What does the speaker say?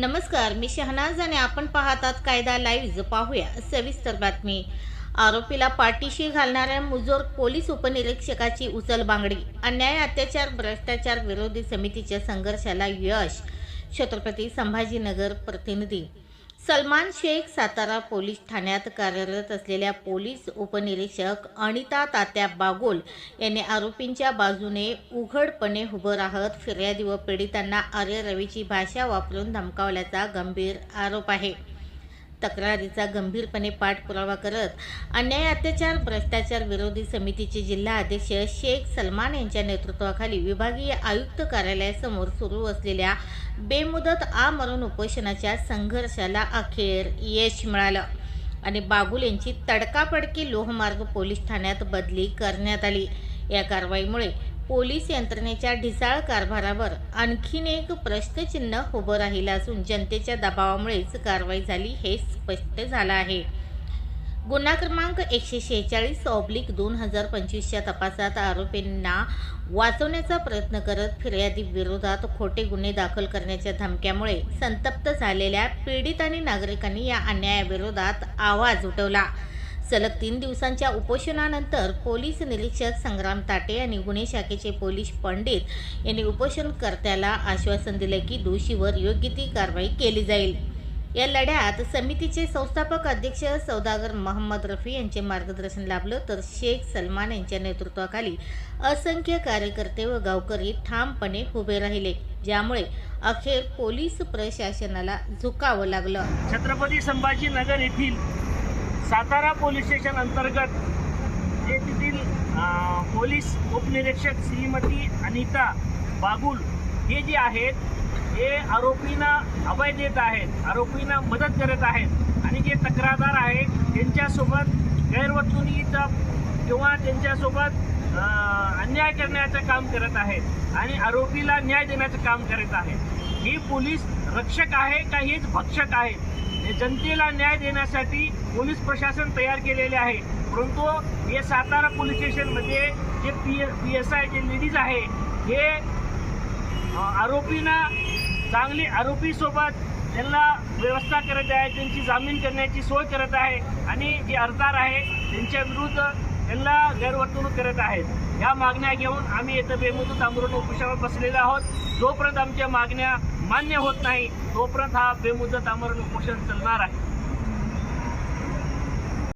नमस्कार मी शहनाज आणि आपण पाहतात कायदा लाईव्ह. पाहूया सविस्तर बातमी. आरोपीला पाठीशी घालणाऱ्या मुजोर पोलीस उपनिरीक्षकाची उचल बांगडी. अन्याय अत्याचार भ्रष्टाचार विरोधी समितीच्या संघर्षाला यश. छत्रपती संभाजीनगर प्रतिनिधी सलमान शेख सातारा पोलीस ठाण्यात कार्यरत असलेल्या पोलीस उपनिरीक्षक अनिता तात्या बागोल यांनी आरोपींच्या बाजूने उघडपणे उभं राहत फिर्यादी व पीडितांना आर्य रवीची भाषा वापरून धमकावल्याचा गंभीर आरोप आहे. तक्रारीचा गंभीरपणे पाठपुरावा करत अन्याय अत्याचार भ्रष्टाचार विरोधी समितीचे जिल्हा अध्यक्ष शेख सलमान यांच्या नेतृत्वाखाली विभागीय आयुक्त कार्यालयासमोर सुरू असलेल्या बेमुदत आमरण उपोषणाच्या संघर्षाला अखेर यश मिळालं आणि बागुल यांची तडकाफडकी लोहमार्ग पोलीस ठाण्यात बदली करण्यात आली. या कारवाईमुळे पोलीस यंत्रणेच्या ढिसाळ कारभारावर आणखीन एक प्रश्नचिन्ह उभं राहिलं असून जनतेच्या दबावामुळेच कारवाई झाली हे स्पष्ट झालं आहे. गुन्हा क्रमांक एकशे शेहेचाळीस ऑब्लिक दोन हजार पंचवीसच्या तपासात आरोपींना वाचवण्याचा प्रयत्न करत फिर्यादी विरोधात खोटे गुन्हे दाखल करण्याच्या धमक्यामुळे संतप्त झालेल्या पीडित आणि नागरिकांनी या अन्यायाविरोधात आवाज उठवला. सलग तीन दिवसांच्या उपोषणानंतर पोलीस निरीक्षक संग्राम ताटे आणि गुन्हे शाखेचे पोलीस पंडित यांनी उपोषणकर्त्याला आश्वासन दिले की दोषीवर योग्य ती कारवाई केली जाईल. या लढ्यात समितीचे संस्थापक अध्यक्ष सौदागर मोहम्मद रफी यांचे मार्गदर्शन लाभलं तर शेख सलमान यांच्या नेतृत्वाखाली असंख्य कार्यकर्ते व गावकरी ठामपणे उभे राहिले ज्यामुळे अखेर पोलीस प्रशासनाला झुकावं लागलं. छत्रपती संभाजीनगर येथील सातारा पोलीस स्टेशन अंतर्गत जे तेथील पोलीस उपनिरीक्षक श्रीमती अनिता बागुल हे जे आहेत हे आरोपींना अभय देत आहेत आरोपींना मदत करत आहेत आणि जे तक्रारदार आहेत त्यांच्यासोबत गैरवर्तणुकीचा किंवा त्यांच्यासोबत अन्याय करण्याचं काम करत आहेत आणि आरोपीला न्याय देण्याचं काम करत आहेत. ही पोलीस रक्षक आहे का हेच भक्षक आहेत जनतेला न्याय देण्यासाठी पोलीस प्रशासन तयार केलेले आहे. परंतु हे सातारा पोलीस स्टेशनमध्ये जे पी पी एस आय जे लेडीज आहे हे आरोपींना चांगली आरोपीसोबत त्यांना व्यवस्था करत आहे त्यांची जामीन करण्याची सोय करत आहे आणि जे अर्जदार आहे त्यांच्या विरुद्ध यांना गैरवर्तणूक करत आहेत. या मागण्या घेऊन आम्ही इथं बेमुदत आंदोलन उपोषणावर बसलेलो आहोत. जोपर्यंत आमच्या मागण्या मान्य होत नाही तोपर्यंत हा बेमुदत आमरण उपोषण चालणार आहे.